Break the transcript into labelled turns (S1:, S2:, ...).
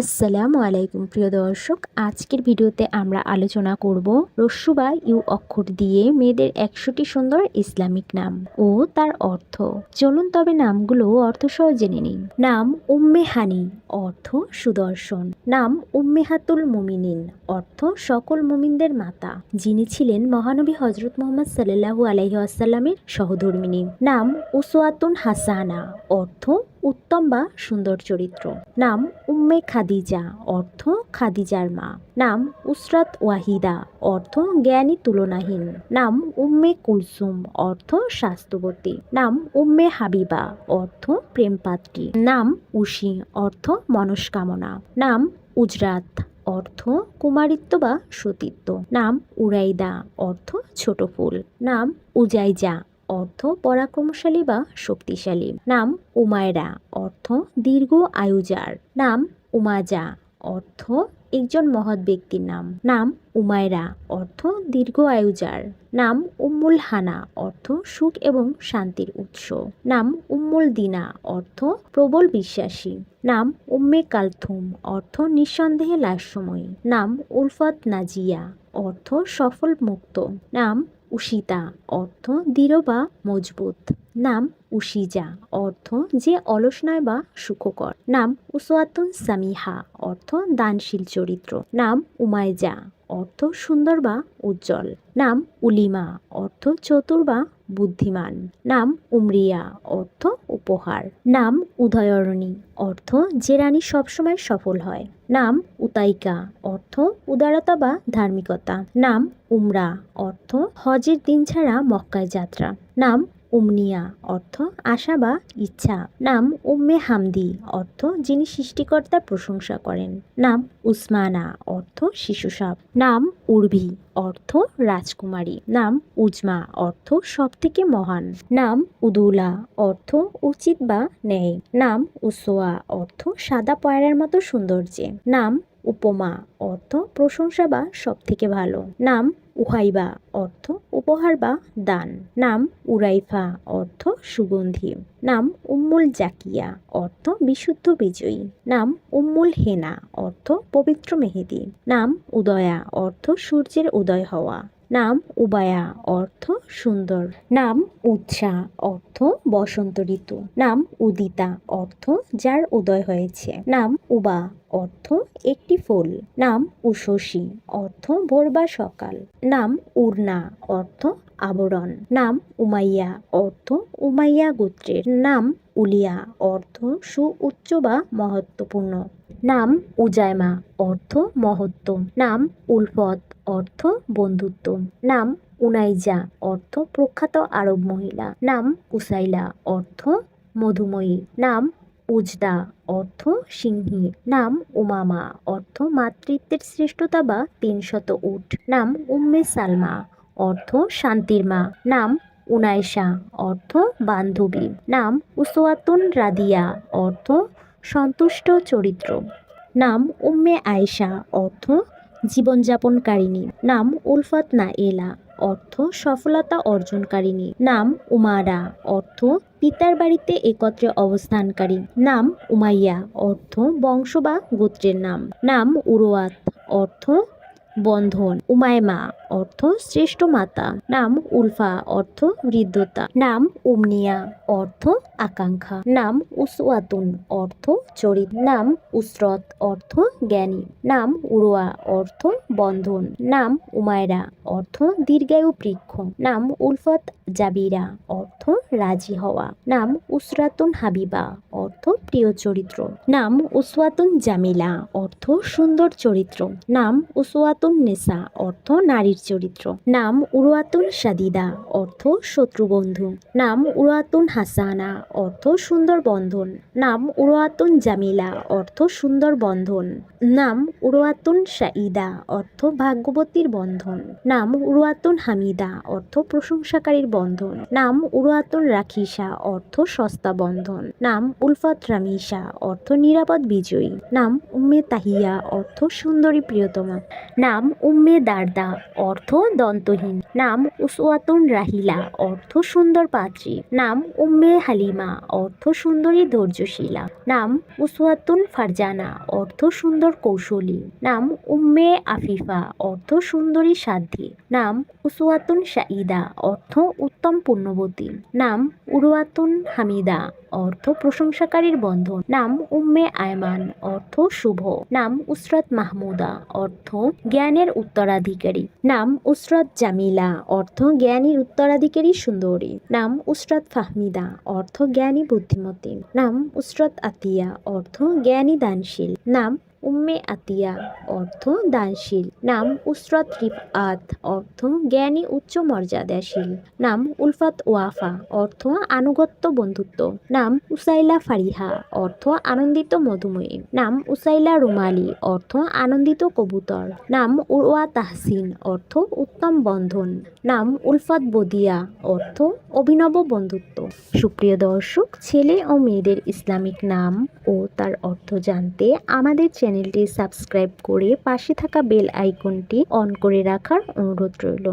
S1: আসসালামু আলাইকুম, প্রিয় দর্শক। আজকের ভিডিওতে আমরা আলোচনা করব রস্যু বা ইউ অক্ষর দিয়ে মেয়েদের একশোটি সুন্দর ইসলামিক নাম ও তার অর্থ। চলুন তবে নামগুলো অর্থসহ জেনে নিন নাম উম্মে হানি, অর্থ সুদর্শন। নাম উম্মেহাতুল মুমিনিন, অর্থ সকল মুমিনদের মাতা। যিনি ছিলেন মহানবী হজরত মোহাম্মদ সাল্লাহু আলাইহি আসাল্লামের সহধর্মিনী। নাম উসওয়াতুন হাসানা, অর্থ উত্তম বা সুন্দর চরিত্র। নাম উম্মে খাদিজা, অর্থ খাদিজার মা। নাম উসরাত ওয়াহিদা, অর্থ জ্ঞানী তুলনাহীন। নাম উম্মে কুলসুম, অর্থ স্বাস্থ্যবতী। নাম উম্মে হাবিবা, অর্থ প্রেমপাত্রী। নাম উশি অর্থ মনস্কামনা। নাম উজরাত, অর্থ কুমারিত্ব বা সতীত্ব। নাম উরাইদা, অর্থ ছোট ফুল। নাম উজাইজা অর্থ পরাক্রমশালী বা শক্তিশালী। নাম উমায়রা, অর্থ দীর্ঘ আয়ুজার। নাম উমাজা, অর্থ একজন মহৎ ব্যক্তির নাম। নাম উমায়রা, অর্থ দীর্ঘ আয়ুজার। নাম উম্মুল হানা, অর্থ সুখ এবং শান্তির উৎস। নাম উম্মুল দিনা, অর্থ প্রবল বিশ্বাসী। নাম উম্মে কালথুম, অর্থ নিঃসন্দেহে লাশময়ী। নাম উলফত নাজিয়া, অর্থ সফল মুক্ত। নাম উশিতা, অর্থ দৃঢ় বা মজবুত। নাম উশিজা, অর্থ যে অলস নয় বা সুখকর। নাম উসওয়াতুন সামিহা, অর্থ দানশীল চরিত্র। নাম উমায়জা অর্থ সুন্দর বা উজ্জ্বল। নাম উলিমা, অর্থ চতুর বা বুদ্ধিমান। নাম উমরিয়া, অর্থ উপহার। নাম উদয়রণী, অর্থ যে রানী সবসময় সফল হয়। নাম উতাইকা, অর্থ উদারতা বা ধার্মিকতা। নাম উমরা, অর্থ হজের দিন ছাড়া মক্কায় যাত্রা। নাম উমনিয়া অর্থ আশা বা ইচ্ছা। নাম উম্মে হামদি অর্থ যিনি সৃষ্টিকর্তার প্রশংসা করেন। নাম উসমানা অর্থ শিশুসাপ নাম উর্ভি অর্থ রাজকুমারী। নাম উজমা অর্থ সবথেকে মহান। নাম উদুলা অর্থ উচিত বা ন্যায়। নাম উসোয়া অর্থ সাদা পয়রার মতো সৌন্দর্যে। নাম উপমা অর্থ প্রশংসা বা সব থেকে ভালো। নাম উহাইবা অর্থ উপহার বা দান। নাম উরাইফা, অর্থ সুগন্ধি। নাম উম্মুল জাকিয়া, অর্থ বিশুদ্ধ বিজয়ী। নাম উম্মুল হেনা, অর্থ পবিত্র মেহেদি। নাম উদয়া, অর্থ সূর্যের উদয় হওয়া। নাম উবায়া, অর্থ সুন্দর। নাম উৎসা, অর্থ বসন্ত ঋতু। নাম উদিতা, অর্থ যার উদয় হয়েছে। নাম উবা অর্থ একটি ফুল। নাম উষসী অর্থ ভোর বা সকাল। নাম উর্না অর্থ আবরণ। নাম উমাইয়া, অর্থ উমাইয়া গোত্রের। নাম উলিয়া, অর্থ সুউচ্চ বা মহত্বপূর্ণ। নাম উজায়মা, অর্থ মহত্ব। নাম উলফত, অর্থ বন্ধুত্ব। নাম উনাইজা, অর্থ প্রখ্যাত আরব মহিলা। নাম উসাইলা, অর্থ মধুময়ী। নাম উজদা, অর্থ সিংহী, নাম উমামা, অর্থ মাতৃত্বের শ্রেষ্ঠতা বা তিনশত উট, নাম উম্মে সালমা, অর্থ শান্তির মা, নাম উনাইশা অর্থ বান্ধবী, নাম উসওয়াতুন রাদিয়া, অর্থ সন্তুষ্ট চরিত্র, নাম উম্মে আয়েশা, অর্থ জীবনযাপনকারিণী, নাম উলফাত না এলা অর্থ সফলতা অর্জনকারিণী। নাম উমারা। অর্থ, পিতার বাড়িতে একত্রে অবস্থানকারী। নাম উমাইয়া। অর্থ, বংশ বা গোত্রের নাম। নাম উরোয়াত অর্থ বন্ধন। উমায়মা অর্থ শ্রেষ্ঠ মাতা। নাম উলফা অর্থ বৃদ্ধতা নাম উমনিয়া অর্থ আকাঙ্ক্ষা। নাম উসওয়াতুন অর্থ চরিত। নাম উসরত অর্থ জ্ঞানী। নাম উরোয়া অর্থ বন্ধন। নাম উমায়রা অর্থ দীর্ঘায়ু বৃক্ষ। নাম উলফত জাবিরা অর্থ রাজি হওয়া। নাম উসরাতুন হাবিবা, অর্থ প্রিয় চরিত্র। নাম উসওয়াতুন জামিলা, অর্থ সুন্দর চরিত্র। নাম উসওয়াতুন নেসা, অর্থ নারীর চরিত্র। নাম উরুয়াতুন সাদিদা, অর্থ শত্রুবন্ধু নাম উরুয়াতুন হাসানা, অর্থ সুন্দর বন্ধন। নাম উরুয়াতুন জামিলা, অর্থ সুন্দর বন্ধন। নাম উরুয়াতুন শাইদা অর্থ ভাগ্যবতীর বন্ধন। নাম উরুয়াতুন হামিদা, অর্থ প্রশংসাকারীর বন্ধন। নাম উরুয়াতুন রাখিসা, অর্থ সস্তা বন্ধন। নাম উলফাত রামিসা, অর্থ নিরাপদ বিজয়ী। নাম উম্মে তাহিয়া, অর্থ সুন্দরী প্রিয়তমা। নাম উম্মে দারদা, অর্থ দন্তহীন। নাম উসওয়াতুন রাহিলা, অর্থ সুন্দর পাত্রী। নাম উম্মে হালিমা, অর্থ সুন্দরী ধৈর্যশীলা। নাম উসওয়াতুন ফারজানা, অর্থ সুন্দর কৌশলী। নাম উম্মে আফিফা, অর্থ সুন্দরী সাধ্যী। নাম উসওয়াতুন শাইদা অর্থ উত্তম পুণ্যবতী নাম উরওয়াতুন হামিদা, অর্থ প্রশংসাকারীর বন্ধন। নাম উম্মে আয়মান, অর্থ শুভ। নাম উসরাত মাহমুদা, অর্থ জ্ঞানের উত্তরাধিকারী। নাম উসরত জামিলা, অর্থ জ্ঞানীর উত্তরাধিকারী সুন্দরী। নাম উসরাত ফাহমিদা, অর্থ জ্ঞানী বুদ্ধিমতী। নাম উসরাত আতিয়া, অর্থ জ্ঞানী দানশীল। নাম উম্মে আতিয়া, অর্থ দানশীল। নাম উসরাত রিফআত, অর্থ জ্ঞানী উচ্চ মর্যাদাশীল। নাম উলফাত ওয়াফা, অর্থ আনুগত্য বন্ধুত্ব। নাম উসাইলা ফারিহা, অর্থ আনন্দিত মধুময়ী। নাম উসাইলা রুমালি, অর্থ আনন্দিত কবুতর। নাম উরওয়া তাহসিন, অর্থ উত্তম বন্ধন। নাম উলফাত বদিয়া, অর্থ অভিনব বন্ধুত্ব। সুপ্রিয় দর্শক, ছেলে ও মেয়েদের ইসলামিক নাম ও তার অর্থ জানতে আমাদের চ্যানেলটি সাবস্ক্রাইব করে পাশে থাকা বেল আইকনটি অন করে রাখার অনুরোধ রইল।